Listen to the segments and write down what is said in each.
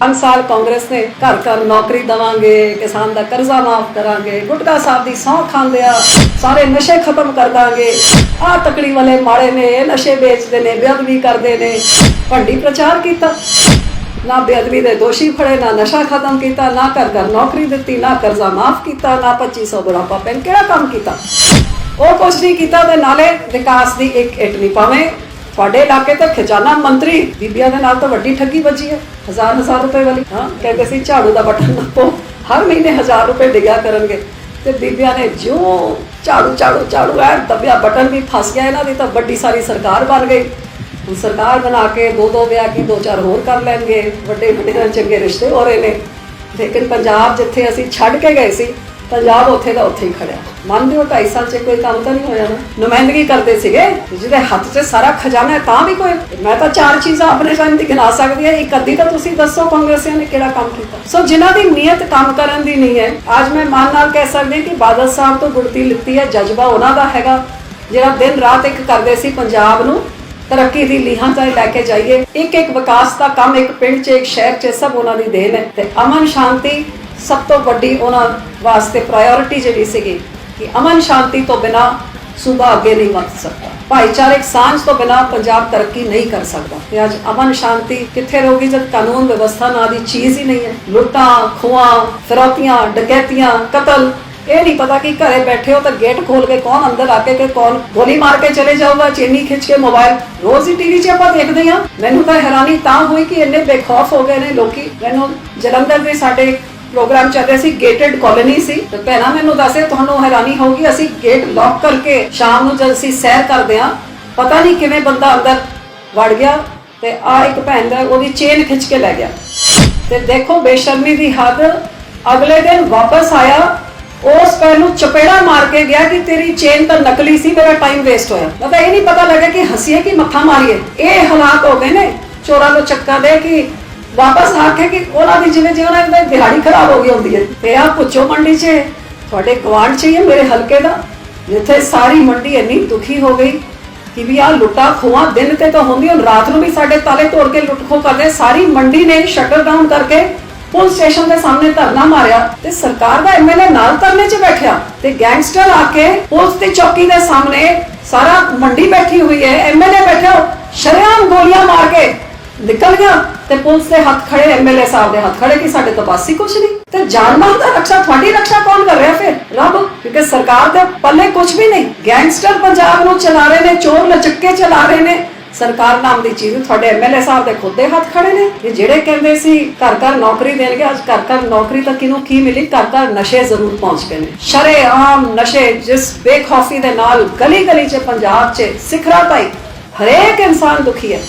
ਪੰਜ ਸਾਲ ਕਾਂਗਰਸ ਨੇ ਘਰ ਘਰ ਨੌਕਰੀ ਦਵਾਂਗੇ, ਕਿਸਾਨ ਦਾ ਕਰਜ਼ਾ ਮਾਫ ਕਰਾਂਗੇ, ਗੁਟਕਾ ਸਾਹਿਬ ਦੀ ਸਹੁੰ ਖਾਂਦੇ ਆ ਸਾਰੇ ਨਸ਼ੇ ਖਤਮ ਕਰ ਦਾਂਗੇ। ਆਹ ਤਕੜੀ ਵਾਲੇ ਮਾੜੇ ਨੇ, ਇਹ ਨਸ਼ੇ ਵੇਚਦੇ ਨੇ, ਬੇਅਦਬੀ ਕਰਦੇ ਨੇ, ਭੰਡੀ ਪ੍ਰਚਾਰ ਕੀਤਾ। ਨਾ ਬੇਅਦਬੀ ਦੇ ਦੋਸ਼ੀ ਫੜੇ, ਨਾ ਨਸ਼ਾ ਖਤਮ ਕੀਤਾ, ਨਾ ਘਰ ਘਰ ਨੌਕਰੀ ਦਿੱਤੀ, ਨਾ ਕਰਜ਼ਾ ਮਾਫ ਕੀਤਾ, ਨਾ 2500 ਬੁਢਾਪਾ ਪੈਨ ਕਿਹੜਾ ਕੰਮ ਕੀਤਾ? ਉਹ ਕੁਛ ਨਹੀਂ ਕੀਤਾ ਤੇ ਨਾਲੇ ਵਿਕਾਸ ਦੀ ਇੱਕ ਇੱਟ ਨਹੀਂ ਪਾਵੇਂ। ਤੁਹਾਡੇ ਇਲਾਕੇ ਤੇ ਖਜ਼ਾਨਾ ਮੰਤਰੀ ਬੀਬੀਆਂ ਦੇ ਨਾਲ ਤਾਂ ਵੱਡੀ ਠੱਗੀ ਵੱਜੀ ਹੈ, ਹਜ਼ਾਰ ਹਜ਼ਾਰ ਰੁਪਏ ਵਾਲੀ। ਹਾਂ, ਕਹਿੰਦੇ ਸੀ ਝਾੜੂ ਦਾ ਬਟਨ ਨੱਪੋ ਹਰ ਮਹੀਨੇ ਹਜ਼ਾਰ ਰੁਪਏ ਡਿਗਿਆ ਕਰਨਗੇ। ਤੇ ਬੀਬੀਆਂ ਨੇ ਜਿਉਂ ਝਾੜੂ ਝਾੜੂ ਝਾੜੂ ਐ ਦੱਬਿਆ, ਬਟਨ ਵੀ ਫਸ ਗਿਆ ਇਹਨਾਂ ਦੀ ਤਾਂ ਵੱਡੀ ਸਾਰੀ ਸਰਕਾਰ ਬਣ ਗਈ। ਹੁਣ ਸਰਕਾਰ ਬਣਾ ਕੇ ਦੋ ਦੋ ਵਿਆਹ ਕੀ ਦੋ ਚਾਰ ਹੋਰ ਕਰ ਲੈਣਗੇ ਵੱਡੇ ਵੱਡੇ ਚੰਗੇ ਰਿਸ਼ਤੇ ਹੋ ਰਹੇ ਨੇ। ਲੇਕਿਨ ਪੰਜਾਬ ਜਿੱਥੇ ਅਸੀਂ ਛੱਡ ਕੇ ਗਏ ਸੀ ਪੰਜਾਬ ਉੱਥੇ ਦਾ ਉੱਥੇ ਹੀ ਖੜਿਆ। ਮੰਨਦੇ ਹੋ 2.5 ਸਾਲ 'ਚ ਕੋਈ ਕੰਮ ਤਾਂ ਨਹੀਂ ਹੋਇਆ ਨਾ। ਨੁਮਾਇੰਦਗੀ ਕਰਦੇ ਸੀਗੇ, ਜਿਹਦੇ ਹੱਥ 'ਚ ਸਾਰਾ ਖਜ਼ਾਨਾ ਹੈ ਤਾਂ ਵੀ ਕੋਈ। ਮੈਂ ਤਾਂ ਚਾਰ ਚੀਜ਼ਾਂ ਆਪਣੇ ਟਾਈਮ ਦੀ ਗਿਣਾ ਸਕਦੀ ਹਾਂ, ਇੱਕ ਅੱਧੀ ਤਾਂ ਤੁਸੀਂ ਦੱਸੋ ਕਾਂਗਰਸੀਆਂ ਨੇ ਕਿਹੜਾ ਕੰਮ ਕੀਤਾ। ਸੋ ਜਿਨ੍ਹਾਂ ਦੀ ਨੀਅਤ ਕੰਮ ਕਰਨ ਦੀ ਨਹੀਂ ਹੈ, ਅੱਜ ਮੈਂ ਮਾਨ ਨਾਲ ਕਹਿ ਸਕਦੀ ਕਿ ਬਾਦਲ ਸਾਹਿਬ ਤੋਂ ਗੁੜਤੀ ਲਿੱਤੀ ਹੈ, ਜਜ਼ਬਾ ਉਹਨਾਂ ਦਾ ਹੈਗਾ। ਜਿਹੜਾ ਦਿਨ ਰਾਤ ਇੱਕ ਕਰਦੇ ਸੀ ਪੰਜਾਬ ਨੂੰ, ਤਰੱਕੀ ਦੀ ਲੀਹਾਂ ਤਾਈਂ ਲੈ ਕੇ ਜਾਈਏ। ਇੱਕ ਇੱਕ ਵਿਕਾਸ ਦਾ ਕੰਮ ਇੱਕ ਪਿੰਡ 'ਚ, ਇੱਕ ਸ਼ਹਿਰ 'ਚ ਸਭ ਉਹਨਾਂ ਦੀ ਦੇਣ ਹੈ। ਤੇ ਅਮਨ ਸ਼ਾਂਤੀ ਸਭ ਤੋਂ ਵੱਡੀ ਉਹਨਾਂ ਵਾਸਤੇ ਪ੍ਰਾਇੋਰਟੀ ਜਿਹੜੀ ਸੀਗੀ ਕਿ ਅਮਨ ਸ਼ਾਂਤੀ ਤੋਂ ਬਿਨਾ ਸੂਬਾ ਅੱਗੇ ਨਹੀਂ ਵਧ ਸਕਦਾ। ਭਾਈਚਾਰਕ ਸਾਂਝ ਤੋਂ ਬਿਨਾ ਪੰਜਾਬ ਤਰੱਕੀ ਨਹੀਂ ਕਰ ਸਕਦਾ। ਤੇ ਅੱਜ ਅਮਨ ਸ਼ਾਂਤੀ ਕਿੱਥੇ ਰਹੂਗੀ ਜਦ ਕਾਨੂੰਨ ਵਿਵਸਥਾ ਨਾਂ ਦੀ ਚੀਜ਼ ਹੀ ਨਹੀਂ ਹੈ। ਲੁੱਟਾਂ, ਖੋਹਾਂ, ਫਿਰੌਤੀਆਂ, ਡਕੈਤੀਆਂ, ਕਤਲ, ਇਹ ਨਹੀਂ ਪਤਾ ਕਿ ਘਰੇ ਬੈਠੇ ਹੋ ਤਾਂ ਗੇਟ ਖੋਲ ਕੇ ਕੌਣ ਅੰਦਰ ਆ ਕੇ ਕਿ ਕੌਣ ਗੋਲੀ ਮਾਰ ਕੇ ਚਲੇ ਜਾਊਗਾ, ਚੇਨੀ ਖਿੱਚ ਕੇ ਮੋਬਾਈਲ ਰੋਜ਼ ਹੀ ਟੀਵੀ 'ਚ ਆਪਾਂ ਦੇਖਦੇ ਹਾਂ। ਮੈਨੂੰ ਤਾਂ ਹੈਰਾਨੀ ਤਾਂ ਹੋਈ ਕਿ ਇੰਨੇ ਬੇਖੌਫ ਹੋ ਗਏ ਨੇ ਲੋਕੀ। ਮੈਨੂੰ ਜਲੰਧਰ ਦੇ ਸਾਡੇ ਪ੍ਰੋਗਰਾਮ ਚੱਲ ਰਿਹਾ ਸੀ ਗੇਟਡ ਕਾਲੋਨੀ ਸੀ। ਤੇ ਪਹਿਲਾਂ ਮੈਨੂੰ ਦੱਸੇ ਤੁਹਾਨੂੰ ਹੈਰਾਨੀ ਹੋਊਗੀ, ਅਸੀਂ ਗੇਟ ਲੌਕ ਕਰਕੇ ਸ਼ਾਮ ਨੂੰ ਜਦ ਅਸੀਂ ਸੈਰ ਕਰਦੇ ਹਾਂ, ਪਤਾ ਨਹੀਂ ਕਿਵੇਂ ਬੰਦਾ ਅੰਦਰ ਵੜ ਗਿਆ ਤੇ ਆ ਇੱਕ ਭੈਣ ਦਾ, ਉਹਦੀ ਚੇਨ ਖਿੱਚ ਕੇ ਲੈ ਗਿਆ। ਤੇ ਦੇਖੋ, ਬੇਸ਼ਰਮੀ ਦੀ ਹੱਦ, ਅਗਲੇ ਦਿਨ ਵਾਪਸ ਆਇਆ, ਉਸ ਪੈਰ ਨੂੰ ਚਪੇੜਾ ਮਾਰ ਕੇ ਗਿਆ ਕਿ ਤੇਰੀ ਚੇਨ ਤਾਂ ਨਕਲੀ ਸੀ, ਮੇਰਾ ਟਾਈਮ ਵੇਸਟ ਹੋਇਆ। ਮਤਲਬ ਇਹ ਨਹੀਂ ਪਤਾ ਲੱਗਾ ਕਿ ਹਸੀਏ ਕਿ ਮੱਥਾ ਮਾਰੀਏ। ਇਹ ਹਾਲਾਤ ਹੋ ਗਏ ਨੇ। ਚੋਰਾਂ ਨੂੰ ਚੱਕਾ ਦੇ ਕਿ ਵਾਪਸ ਆ ਕੇ ਕਿ ਉਹਨਾਂ ਦੀ ਜਿਵੇਂ ਜਿਵੇਂ ਉਹਨਾਂ ਦੀ ਦਿਹਾੜੀ ਖਰਾਬ ਹੋ ਗਈ ਹੁੰਦੀ ਹੈ। ਤੇ ਆ ਪੁੱਛੋ ਮੰਡੀ 'ਚ, ਤੁਹਾਡੇ ਗਵਾਂਢ 'ਚ ਹੀ ਮੇਰੇ ਹਲਕੇ ਦਾ? ਜਿੱਥੇ ਸਾਰੀ ਮੰਡੀ ਇੰਨੀ ਦੁਖੀ ਹੋ ਗਈ ਕਿ ਵੀ ਆ ਲੁੱਟਾ ਖੋਆ ਦਿਨ ਤੇ ਤਾਂ ਹੁੰਦੀ, ਹੁਣ ਰਾਤ ਨੂੰ ਵੀ ਸਾਡੇ ਤਾਲੇ ਤੋੜ ਕੇ ਲੁੱਟ ਕਰਦੇ ਸਾਰੀ ਮੰਡੀ ਨੇ ਸ਼ਟਰ ਡਾਊਨ ਕਰਕੇ ਪੁਲਿਸ ਸਟੇਸ਼ਨ ਦੇ ਸਾਹਮਣੇ ਧਰਨਾ ਮਾਰਿਆ ਤੇ ਸਰਕਾਰ ਦਾ ਐਮਐਲਏ ਨਾਲ ਧਰਨੇ 'ਚ ਬੈਠਿਆ ਤੇ ਗੈਂਗਸਟਰ ਆ ਕੇ ਪੁਲਿਸ ਦੀ ਚੌਕੀ ਦੇ ਸਾਹਮਣੇ ਸਾਰਾ ਮੰਡੀ ਬੈਠੀ ਹੋਈ ਹੈ। ਐਮਐਲਏ ਬੈਠਾ ਸ਼ਰੇਆਮ ਗੋਲੀਆਂ ਮਾਰ ਕੇ ਨਿਕਲ ਗਿਆ ਤੇ ਪੁਲਿਸ ਦੇ ਹੱਥ ਖੜੇ ਐਮਐਲਏ ਸਾਹਿਬ ਦੇ ਹੱਥ ਖੜੇ ਕਿ ਸਾਡੇ ਤਾਂ ਬਾਸੀ ਕੁਛ ਨਹੀਂ। ਤੇ ਜਾਨਮਾਲ ਦਾ ਰੱਖਿਆ ਤੁਹਾਡੀ ਰੱਖਿਆ ਕੌਣ ਕਰ ਰਿਹਾ ਫਿਰ? ਰੱਬ, ਕਿਉਂਕਿ ਸਰਕਾਰ ਦੇ ਪੱਲੇ ਕੁਛ ਵੀ ਨਹੀਂ। ਗੈਂਗਸਟਰ ਪੰਜਾਬ ਨੂੰ ਚਲਾ ਰਹੇ ਨੇ, ਚੋਰ ਲਚੱਕੇ ਚਲਾ ਰਹੇ ਨੇ। ਸਰਕਾਰ ਨਾਮ ਦੀ ਚੀਜ਼ ਤੁਹਾਡੇ ਐਮਐਲਏ ਸਾਹਿਬ ਦੇ ਖੁਦ ਦੇ ਹੱਥ ਖੜੇ ਨੇ। ਇਹ ਜਿਹੜੇ ਕਹਿੰਦੇ ਸੀ, ਘਰ ਘਰ ਨੌਕਰੀ ਦੇਣਗੇ, ਅੱਜ ਘਰ ਘਰ ਨੌਕਰੀ ਤਾਂ ਕਿਹਨੂੰ ਕੀ ਮਿਲੀ? ਘਰ ਘਰ ਨਸ਼ੇ ਜ਼ਰੂਰ ਪਹੁੰਚ ਗਏ ਨੇ। ਸ਼ਰੇਆਮ ਨਸ਼ੇ ਜਿਸ ਬੇਖੌਫੀ ਦੇ ਨਾਲ ਗਲੀ ਗਲੀ 'ਚ, ਪੰਜਾਬ 'ਚ ਸਿਖਰਾਂ ਪਾਈ ਹਰੇਕ ਇਨਸਾਨ ਦੁਖੀ ਹੈ।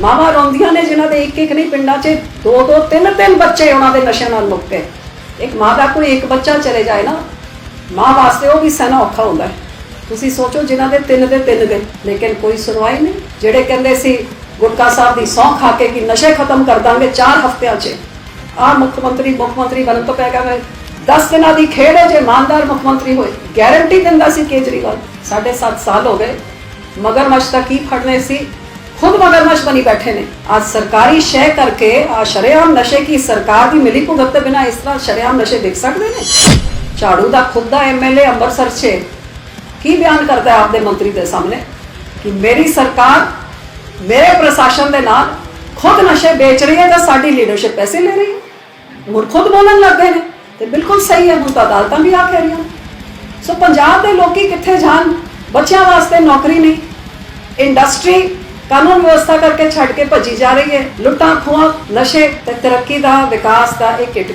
ਮਾਵਾਂ ਰੋਂਦੀਆਂ ਨੇ ਜਿਨ੍ਹਾਂ ਦੇ ਇੱਕ ਇੱਕ ਨਹੀਂ ਪਿੰਡਾਂ 'ਚ ਦੋ ਦੋ ਤਿੰਨ ਤਿੰਨ ਬੱਚੇ ਉਹਨਾਂ ਦੇ ਨਸ਼ਿਆਂ ਨਾਲ ਮੁੱਕ ਗਏ। ਇੱਕ ਮਾਂ ਦਾ ਕੋਈ ਇੱਕ ਬੱਚਾ ਚਲੇ ਜਾਏ ਨਾ, ਮਾਂ ਵਾਸਤੇ ਉਹ ਵੀ ਸਹਿਣਾ ਔਖਾ ਹੁੰਦਾ ਹੈ। ਤੁਸੀਂ ਸੋਚੋ ਜਿਨ੍ਹਾਂ ਦੇ ਤਿੰਨ ਦੇ ਤਿੰਨ ਗਏ ਲੇਕਿਨ ਕੋਈ ਸੁਣਵਾਈ ਨਹੀਂ। ਜਿਹੜੇ ਕਹਿੰਦੇ ਸੀ, ਗੁਟਕਾ ਸਾਹਿਬ ਦੀ ਸੌਂ ਖਾ ਕੇ ਕਿ ਨਸ਼ੇ ਖਤਮ ਕਰ ਦਾਂਗੇ 4 ਹਫ਼ਤਿਆਂ 'ਚ ਆ ਮੁੱਖ ਮੰਤਰੀ ਮੁੱਖ ਮੰਤਰੀ ਬਣਨ ਤੋਂ ਪਹਿਲਾਂ ਮੈਂ 10 ਦਿਨਾਂ ਦੀ ਖੇਡ ਹੈ ਜੇ ਇਮਾਨਦਾਰ ਮੁੱਖ ਮੰਤਰੀ ਹੋਏ, ਗਾਰੰਟੀ ਦਿੰਦਾ ਸੀ ਕੇਜਰੀਵਾਲ। ਸਾਢੇ 7 ਸਾਲ ਹੋ ਗਏ। ਮਗਰਮੱਛ ਤਾਂ ਕੀ ਫੜਨੇ ਸੀ? ਖੁਦ ਮਗਰਮੱਛ ਬਣੀ ਬੈਠੇ ਨੇ। ਅੱਜ ਸਰਕਾਰੀ ਸ਼ਹਿ ਕਰਕੇ ਆ ਸ਼ਰੇਆਮ ਨਸ਼ੇ ਕੀ ਸਰਕਾਰ ਦੀ ਮਿਲੀ ਭੁਗਤ ਦੇ ਬਿਨਾ ਇਸ ਤਰ੍ਹਾਂ ਸ਼ਰੇਆਮ ਨਸ਼ੇ ਦੇਖ ਸਕਦੇ ਨੇ? ਝਾੜੂ ਦਾ ਖੁਦ ਦਾ ਐਮਐਲਏ ਅੰਮ੍ਰਿਤਸਰ 'ਚ ਕੀ ਬਿਆਨ ਕਰਦਾ ਹੈ ਆਪਦੇ ਮੰਤਰੀ ਦੇ ਸਾਹਮਣੇ? ਕਿ ਮੇਰੀ ਸਰਕਾਰ ਮੇਰੇ ਪ੍ਰਸ਼ਾਸਨ ਦੇ ਨਾਲ ਖੁਦ ਨਸ਼ੇ ਵੇਚ ਰਹੀ ਹੈ ਤਾਂ ਸਾਡੀ ਲੀਡਰਸ਼ਿਪ ਪੈਸੇ ਲੈ ਰਹੀ ਹੈ। ਮੁਰ ਖੁਦ ਬੋਲਣ ਲੱਗ ਗਏ ਨੇ ਤੇ ਬਿਲਕੁਲ ਸਹੀ ਹੈ ਹੁਣ ਤਾਂ ਅਦਾਲਤਾਂ ਵੀ ਆ ਕਹਿ ਰਹੀਆਂ ਸੋ ਪੰਜਾਬ ਦੇ ਲੋਕੀ ਕਿੱਥੇ ਜਾਣ? ਬੱਚਿਆਂ ਵਾਸਤੇ ਨੌਕਰੀ ਨਹੀਂ। ਇੰਡਸਟਰੀ ਕਾਨੂੰਨ ਵਿਵਸਥਾ ਕਰਕੇ ਛੱਡ ਕੇ ਭੱਜੀ ਜਾ ਰਹੀ ਹੈ। ਲੁੱਟਾਂ ਖੋਹਾਂ ਨਸ਼ੇ ਤੇ ਤਰੱਕੀ ਦਾ ਵਿਕਾਸ ਦਾ ਇੱਕ ਇੱਟ